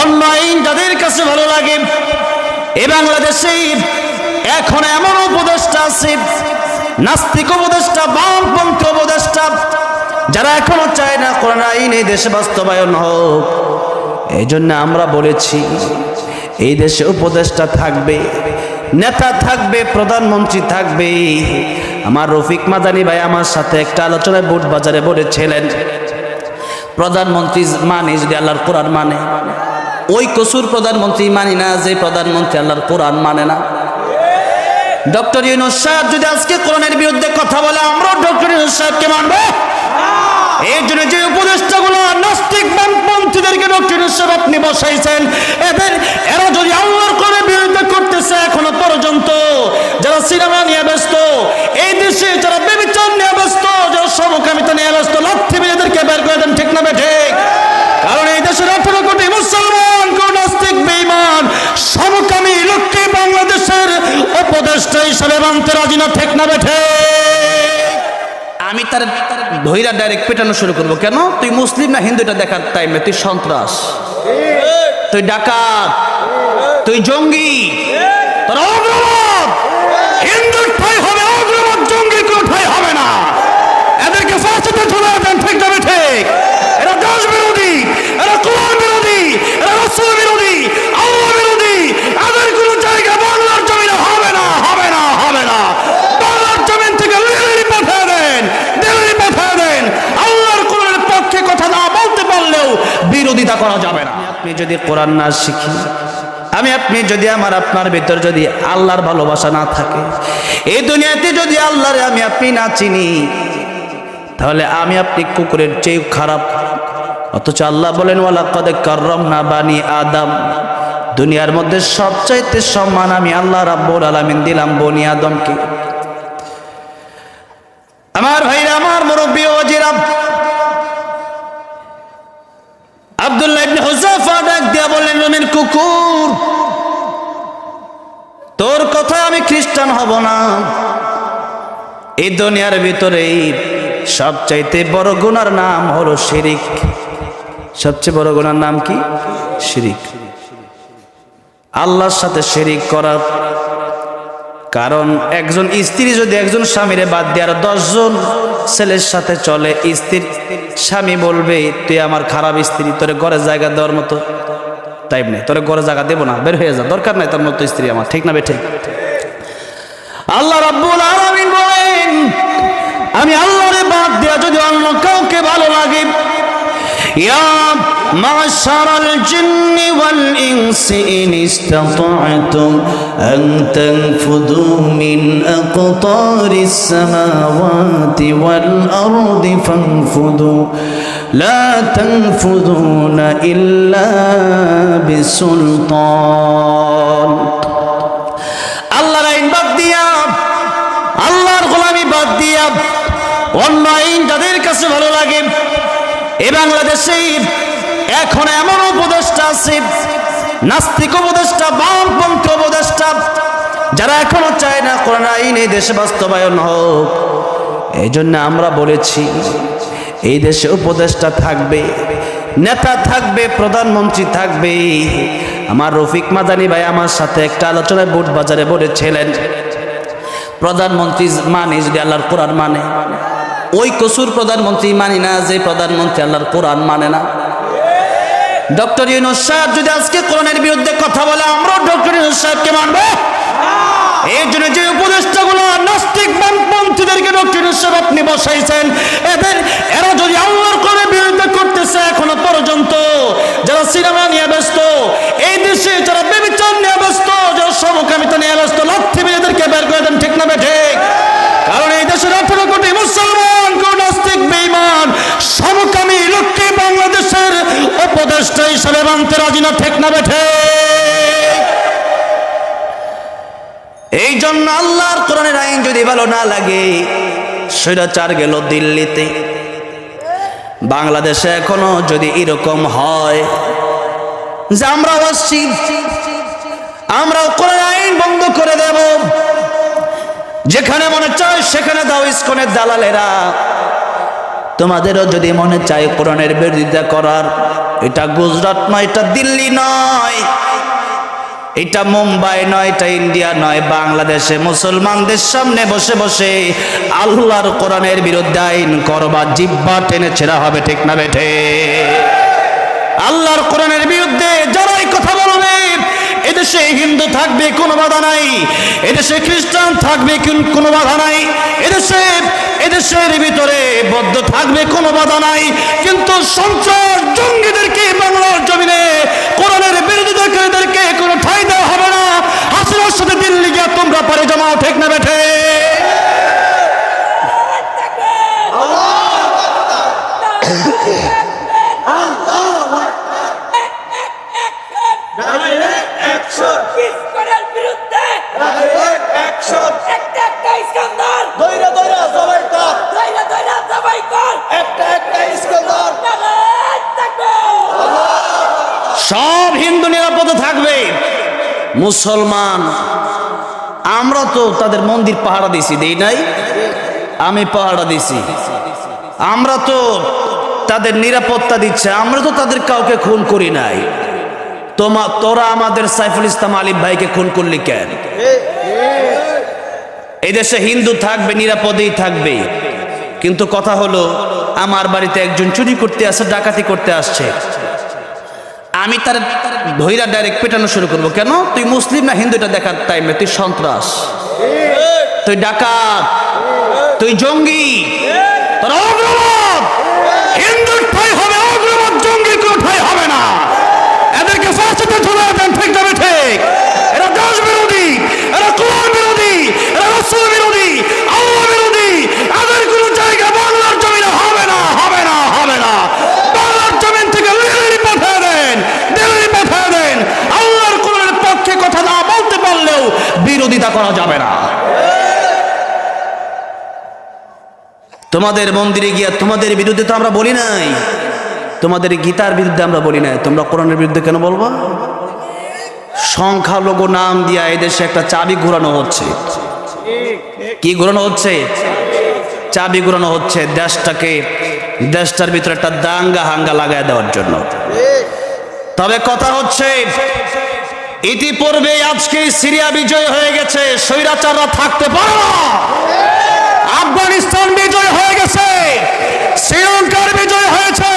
অন্য আইন যাদের কাছে ভালো লাগে, এ বাংলাদেশে এখন এমন উপদেষ্টা আছে, নাস্তিক উপদেষ্টা, বামপন্থী উপদেষ্টা, যারা এখনও চায় না কোরআন আইন এই দেশে বাস্তবায়ন হোক। এই জন্য আমরা বলেছি, এই দেশে উপদেষ্টা থাকবে, নেতা থাকবে, প্রধানমন্ত্রী থাকবে। আমার রফিক মাদানি ভাই আমার সাথে একটা আলোচনায় বুট বাজারে বলেছিলেন, প্রধানমন্ত্রী মানে যদি আল্লাহর কোরআন মানে ওই কসুর প্রধানমন্ত্রী মানি না যে প্রধানমন্ত্রী আল্লাহর কোরআন মানে না। ডক্টর ইউনুস সাহেব যদি আজকে কোরআনের বিরুদ্ধে কথা বলে আমরাও ডক্টর ইউনুস সাহেবকে মানবো। এই জন্য যে উপদেষ্টাগুলো নাস্তিক বামপন্থীদেরকে ডক্টর ইউনুস সাহেব আপনি বসাইছেন এদের এরা যদি আল্লাহর করে বিরুদ্ধে করতেছে এখনও পর্যন্ত যারা সিনেমা নিয়ে ব্যস্ত এই দেশে যারা বেবিচার নিয়ে ব্যস্ত যারা সমকামিতা নিয়ে ব্যস্ত লাথি মেরে এদেরকে বের করে দেন ঠিক না বে ঠিক কারণ এই দেশের আঠারো কোটি মুসলমান কোন নাস্তিক বেঈমান সমকামী লোককে বাংলাদেশের ঠিক আমি তার ধৈরা ডাইরেক্ট পেটানো শুরু করব। কেন? তুই মুসলিম না হিন্দু, এটা দেখার টাইমে তুই সন্ত্রাস। তুই ডাকাত। তুই জঙ্গি। ঠিক এরা দেশ বিরোধী, এরা কোরআন বিরোধী, এরা রসুল বিরোধী আল্লাহ বিরোধী এদের কোনো জায়গা বাংলার জমিনে হবে না হবে না হবে না বাংলার জমিন থেকে দিল্লি পাঠিয়ে দেন দিল্লি পাঠিয়ে দেন আল্লাহর কোরআনের পক্ষে কথা না বলতে পারলেও বিরোধিতা করা যাবে না। আপনি যদি কোরআন না শিখি, আমি আপনি যদি আমার আপনার ভিতর যদি আল্লাহর ভালোবাসা না থাকে, এই দুনিয়াতে যদি আল্লাহরে আমি আপনি না চিনি, তাহলে আমি আপনি কুকুরের চেয়ে খারাপ। অথচ আল্লাহ বলেন ওয়ালা কদে করম না বানি আদম। দুনিয়ার মধ্যে সবচাইতে সম্মান আমি আল্লাহ রাব্বুল আলামিন দিলাম বনি আদমকে। আমার দিয়া বললেন রুমের কুকুর, তোর কথা আমি খ্রিস্টান হব না। এই দুনিয়ার ভিতরে সবচাইতে বড় গুনার নাম হলো শিরিক। সবচেয়ে বড় গুনার নাম কি? শিরিক। আল্লাহর সাথে শিরিক করার কারণ, একজন স্ত্রী যদি একজন স্বামীরে বাদ দিয়ে আর দশজন ছেলের সাথে চলে, স্ত্রীর স্বামী বলবে, তুই আমার খারাপ স্ত্রী, তোর ঘরের জায়গা দেওয়ার মতো টাইম নেই তোর ঘরে জায়গা দেবো না বের হয়ে যা দরকার নাই তোর মতো স্ত্রী আমার ঠিক না বে ঠিক আল্লাহ রাব্বুল আলামিন বলেন আমি আল্লাহরে বাদ দিয়া যদি অন্য কাউকে ভালো লাগে ইয়া معشر الجن والإنس إن استطعتم أن تنفذوا من أقطار السماوات والأرض فانفذوا لا تنفذون إلا بسلطان আল্লাহর আইন বাদ দিয়া আল্লাহর গোলামি বাদ দিয়া অন্য আইন যাদের কাছে ভালো লাগে এ বাংলাদেশে এখন এমন উপদেষ্টা আছে নাস্তিক উপদেষ্টা বামপন্থী উপদেষ্টা যারা এখনো চায় না কোরআন আইন এই দেশে বাস্তবায়ন হোক এই জন্য আমরা বলেছি এই দেশে উপদেষ্টা থাকবে নেতা থাকবে প্রধানমন্ত্রী থাকবে। আমার রফিক মাদানি ভাই আমার সাথে একটা আলোচনায় বুট বাজারে বলেছিলেন প্রধানমন্ত্রী মানে যদি আল্লাহর কোরআন মানে। ওই কসুর প্রধানমন্ত্রী মানি না যে প্রধানমন্ত্রী আল্লাহর কোরআন মানে না। ডক্টর ইউনুস সাহেব যদি আজকে কোরআনের বিরুদ্ধে কথা বলে আমরাও ডক্টর ইউনুস সাহেবকে মানবো। এই জন্য যে নাস্তিক সাহেব আপনি বসাইছেন এদের এরা যদি আল্লাহর করে বিরুদ্ধে করতেছে এখনও পর্যন্ত, যারা সিনেমা নিয়ে ব্যস্ত, এই দেশে যারা বেবিচার নিয়ে ব্যস্ত, যারা সমকামিতা নিয়ে ব্যস্ত, লাথি মেরে এদেরকে বের করে দেন, ঠিক না ঠিক? কারণ এই দেশের আঠারো কোটি মুসলমান, কোন নাস্তিক, বেঈমান, সমকামী লোককে বাংলাদেশের উপদেষ্টা হিসাবে মানতে রাজি না, ঠিক না ঠিক? এই জন্য আল্লাহর কোরআনের আইন যদি ভালো না লাগে স্বৈরাচার গেল দিল্লিতে। বাংলাদেশে এখনও যদি এরকম হয়, যে আমরাও আসছি, আমরাও কোরআন আইন বন্ধ করে দেব। যেখানে মনে চায়, সেখানে দাও ইস্কনের দালালেরা। তোমাদেরও যদি মনে চায় কোরআনের বিরোধিতা করার, এটা গুজরাট নয়, এটা দিল্লি নয়। এটা মুম্বাই নয়, এটা ইন্ডিয়া নয়, বাংলাদেশে মুসলমানদের সামনে বসে বসে আল্লাহর কোরআনের বিরুদ্ধে আইন করবা, জিব্বা টেনে ছেঁড়া হবে, ঠিক না বেঠে আল্লাহর কোরআনের বিরুদ্ধে যারাই কথা বলবে, এদেশে হিন্দু থাকবে, কোনো বাধা নাই। এদেশে খ্রিস্টান থাকবে, কোনো বাধা নাই। এদেশে, এদেশের ভিতরে বদ্ধ থাকবে, কোনো বাধা নাই। কিন্তু সঞ্চার জঙ্গিদেরকে বাংলার জমিনে, কোরআনের বিরোধিতাকারীদেরকে কোনো ঠাই দেওয়া হবে না হাসিনার সাথে দিল্লি গিয়ে তোমরা পারে জমাও ঠিক না বেঠে ইসকনের বিরুদ্ধে একটা একটা ইস্কান্দার দইরা দইরা সবাই তাপ দইরা দইরা জবাই কর একটা একটা ইস্কন্দার নারায়ণ থাকবে সব হিন্দু নিরাপদে থাকবে। মুসলমান, আমরা তো তাদের মন্দির পাহারা দিছি দেই নাই? আমি পাহারা দিছি আমরা তো তাদের নিরাপত্তা দিচ্ছে, আমরা তো তাদের কাউকে খুন করি নাই। তোমা, তোরা আমাদের সাইফুল ইসলাম আলিফ ভাইকে খুন করলি কেন? এই দেশে হিন্দু থাকবে, নিরাপদেই থাকবে। কিন্তু কথা হলো, আমার বাড়িতে একজন চুরি করতে আসছে ডাকাতি করতে আসছে। আমি তার ধৈরা ডাইরেক্ট পেটানো শুরু করব। কেন? তুই মুসলিম না হিন্দু এটা দেখার টাইমে তুই সন্ত্রাস। তুই ডাকাত। তুই জঙ্গি। তোর অগ্রবাদ হিন্দুর ঠাই হবে অগ্রবাদ জঙ্গির কোনো ঠাই হবে না এদেরকে ফাঁসিতে ঝুলে দেন ঠিক যাবে ঠিক এরা দেশ বিরোধী এরা কোরআন বিরোধী এরা রসুল বিরোধী আল্লাহ বিরোধী এদের কোনো জায়গা বাংলার জমিনে হবে না হবে না হবে না বাংলার জমিন থেকে দিল্লি পাঠিয়ে দেন দিল্লি পাঠিয়ে দেন আল্লাহর কোরআনের পক্ষে কথা না বলতে পারলেও বিরোধিতা করা যাবে না। তোমাদের মন্দিরে গিয়া তোমাদের বিরুদ্ধে তো আমরা বলি নাই। তোমাদের গীতার বিরুদ্ধে আমরা বলি নাই। তোমরা কোরআনের বিরুদ্ধে কেন বলবা? সংখ্যালঘু নাম দিয়া এদেশে একটা চাবি ঘোরানো হচ্ছে। কি ঘুরানো হচ্ছে? চাবি ঘুরানো হচ্ছে দেশটাকে, দেশটার ভিতরে একটা দাঙ্গা হাঙ্গা লাগায় দেওয়ার জন্য। তবে কথা হচ্ছে ইতিপূর্বে আজকে সিরিয়া বিজয় হয়ে গেছে, স্বৈরাচাররা থাকতে পারে না। আফগানিস্তান বিজয় হয়ে গেছে, শ্রীলঙ্কার বিজয় হয়েছে,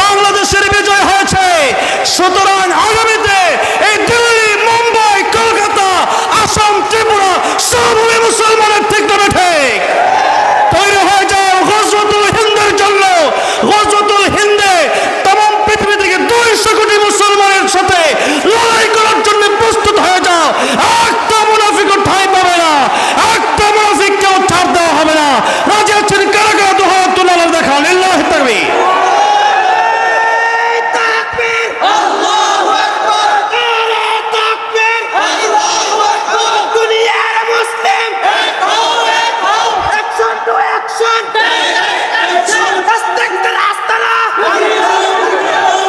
বাংলাদেশের বিজয় হয়েছে। সুতরাং আগামীতে এই দিল্লি মুম্বাই কলকাতা আসাম ত্রিপুরা সব হবে মুসলমানের ঠিক না ঠিক তৈরি হয়ে যাও গজওয়াতুল হিন্দের জন্য গজওয়াতুল হিন্দে তাম পৃথিবী থেকে দুইশো কোটি মুসলমানের সাথে লড়াই করার জন্য প্রস্তুত হয়ে যাও একটা মুনাফিকও ঠাঁই পাবে না একটা মুনাফিককেও ছাড় দেওয়া হবে না রাজি আছেন কারা কারা দোহা তুলে দেখা লিল্লাহ তাকবীর তাকবীর আল্লাহু আকবার নারে তাকবীর আল্লাহু আকবার দুনিয়ার মুসলিম এক হও এক হও অ্যাকশন টু অ্যাকশন অ্যাকশন আস্তাগফির আস্তানা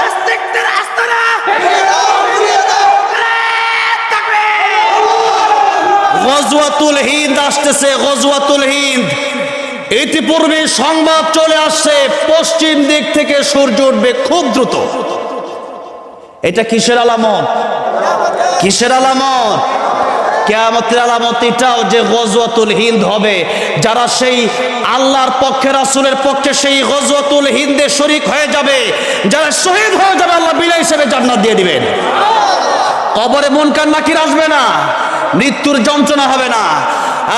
আস্তাগফির আস্তানা তাকবীর গজওয়াতুল হিন্দ আসতেছে, গজওয়াতুল হিন্দ। ইতিপূর্বে সংবাদ চলে আসছে, পশ্চিম দিক থেকে সূর্য উঠবে খুব দ্রুত। এটা কিসের আলামত? কিসের আলামত? কেয়ামতের আলামত এটাও যে গজওয়াতুল হিন্দ হবে, যারা সেই আল্লাহর পক্ষে, রাসূলের পক্ষে সেই গজওয়াতুল হিন্দে শরিক হয়ে যাবে, যারা শহীদ হয়ে যাবে, আল্লাহ বিনা হিসেবে জান্নাত দিয়ে দিবেন। কবরে মন মুনকার নাকির আসবে না? মৃত্যুর যন্ত্রণা হবে না।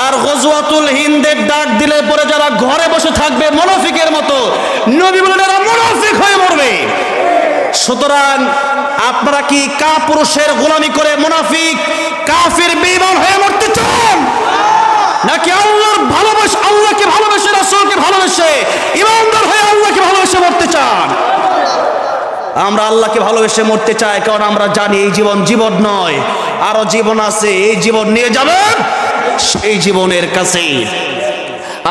আর গজওয়াতুল হিন্দের ডাক দিলে পরে যারা ঘরে বসে থাকবে, মনফিকের মতো, নবী বলেন, এরা মনফিক হয়ে মরবে। সুতরাং আপনারা কি কা পুরুষের গোলামি করে মুনাফিক, কাফির, বেঈমান হয়ে মরতে চান? নাকি আল্লাহর ভালোবাসা, আল্লাহকে ভালোবেসে, রাসূলকে ভালোবেসে, ইমানদার হয়ে আল্লাহকে ভালোবেসে মরতে চান? আমরা আল্লাহকে ভালোবেসে মরতে চাই, কারণ আমরা জানি এই জীবন জীবন নয়। আরও জীবন আছে, এই জীবন নিয়ে যাবেন সেই জীবনের কাছে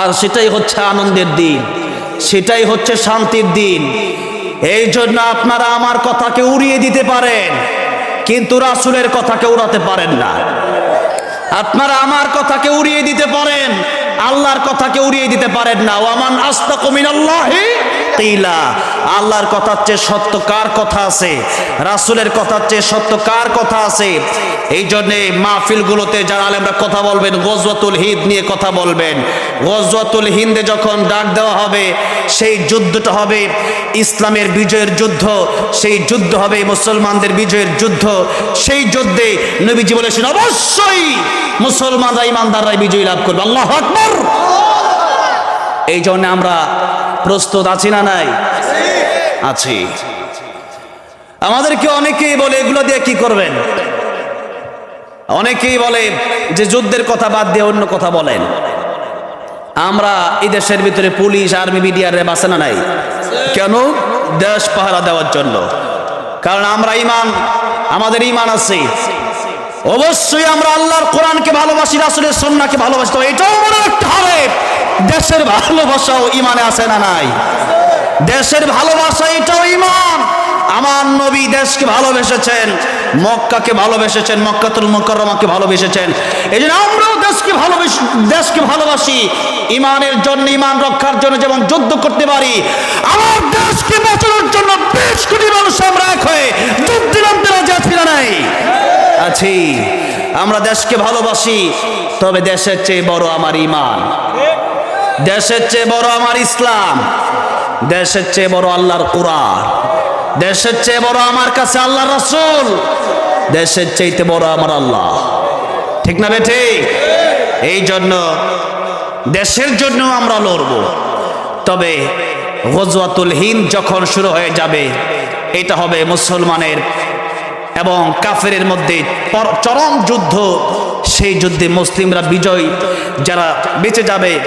আর সেটাই হচ্ছে আনন্দের দিন, সেটাই হচ্ছে শান্তির দিন। এই জন্য আপনারা আমার কথাকে উড়িয়ে দিতে পারেন, কিন্তু রাসুলের কথাকে উড়াতে পারেন না। আপনারা আমার কথাকে উড়িয়ে দিতে পারেন, আল্লাহর কথাকে উড়িয়ে দিতে পারেন না। ওয়ামান আস্তাকুমিনাল্লাহি কিলা আল্লাহর কথার চেয়ে সত্য কার কথা আছে? রাসূলের কথার চেয়ে সত্য কার কথা আছে? এই জন্যে মাহফিলগুলোতে যারা আলেমরা কথা বলবেন, গজওয়াতুল হিদ নিয়ে কথা বলবেন। গজওয়াতুল হিন্দে যখন ডাক দেওয়া হবে, সেই যুদ্ধটা হবে ইসলামের বিজয়ের যুদ্ধ, সেই যুদ্ধ হবে মুসলমানদের বিজয়ের যুদ্ধ। সেই যুদ্ধে নবীজি বলেছেন, অবশ্যই মুসলমানরা ইমানদাররা বিজয় লাভ করবে। আল্লাহ আকবর! এই জন্য আমরা প্রস্তুত আছি না নাই? আছি। আমাদেরকে অনেকেই বলে, এগুলো দিয়ে কি করবেন? অনেকেই বলে যে, যুদ্ধের কথা বাদ দিয়ে অন্য কথা বলেন। আমরা এই দেশের ভিতরে পুলিশ, আর্মি, মিডিয়ার আছে না নাই? কেন? দেশ পাহারা দেওয়ার জন্য। কারণ আমরা ইমান, আমাদের ইমান আছে। অবশ্যই আমরা আল্লাহর কোরআনকে ভালোবাসি, রাসুলের সন্নাকে ভালোবাসি, তো এটাও মনে রাখতে হবে। দেশের ভালোবাসাও ইমানে আছে না নাই? দেশের ভালোবাসা এটাও ইমান আমার নবী দেশকে ভালোবেসেছেন, মক্কাকে ভালোবেসেছেন, মক্কাতুল মুকাররমাকে ভালোবেসেছেন। এই জন্য আমরাও দেশকে ভালোবেসি, দেশকে ভালোবাসি। ইমানের জন্য ইমান রক্ষার জন্য যেমন যুদ্ধ করতে পারি, আমার দেশকে বাঁচানোর জন্য বেশ কোটি মানুষ আমরা এক হয়ে যুদ্ধ নামতে রাজি আছি না নাই? আছি। আমরা দেশকে ভালোবাসি, তবে দেশের চেয়ে বড় আমার ইমান দেশের চেয়ে বড় আমার ইসলাম, দেশের চেয়ে বড় আল্লাহর কোরআন, দেশের চেয়ে বড় আমার কাছে আল্লাহর রাসূল, দেশের চাইতে বড় আমার আল্লাহ। ঠিক না বে ঠিক? এই জন্য দেশের জন্য আমরা লড়ব। তবে গজওয়াতুল হিন্দ যখন শুরু হয়ে যাবে, এটা হবে মুসলমানের এবং কাফেরের মধ্যে চরম যুদ্ধ সেই যুদ্ধে মুসলিমরা বিজয়ী, যারা বেঁচে যাবে,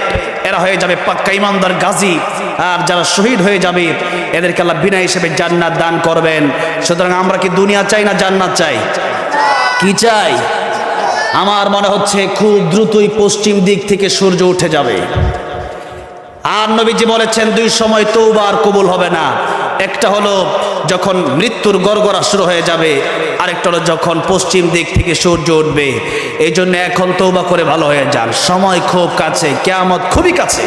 এরা হয়ে যাবে পাক্কা ইমানদার গাজী, আর যারা শহীদ হয়ে যাবে, এদেরকে আল্লাহ বিনা হিসেবে জান্নাত দান করবেন। সুতরাং আমরা কি দুনিয়া চাই না জান্নাত চাই? কি চাই? আমার মনে হচ্ছে খুব দ্রুতই পশ্চিম দিক থেকে সূর্য উঠে যাবে। আর নবীজি বলেছেন, দুই সময় তৌবা আর কবুল হবে না। একটা হলো যখন মৃত্যুর গড়গড়া শুরু হয়ে যাবে, আরেকটা হলো যখন পশ্চিম দিক থেকে সূর্য উঠবে। এই জন্য এখন তৌবা করে ভালো হয়ে যান। সময় খুব কাছে, কেয়ামত খুবই কাছে।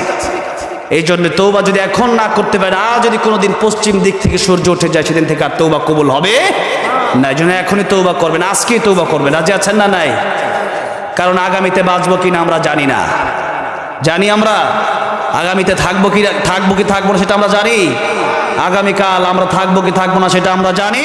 এই জন্য তৌবা যদি এখন না করতে পারে, আর যদি কোনোদিন পশ্চিম দিক থেকে সূর্য উঠে যায়, সেদিন থেকে আর তৌবা কবুল হবে না। এই জন্য এখনই তৌবা করবেন, আজকেই তৌবা করবেন। রাজি আছেন না নাই? কারণ আগামীতে বাঁচবো কিনা আমরা জানি না। জানি আমরা আগামীতে থাকব কি থাকব কি, থাকব না সেটা আমরা জানি। আগামীকাল আমরা থাকব কি, থাকব না সেটা আমরা জানি।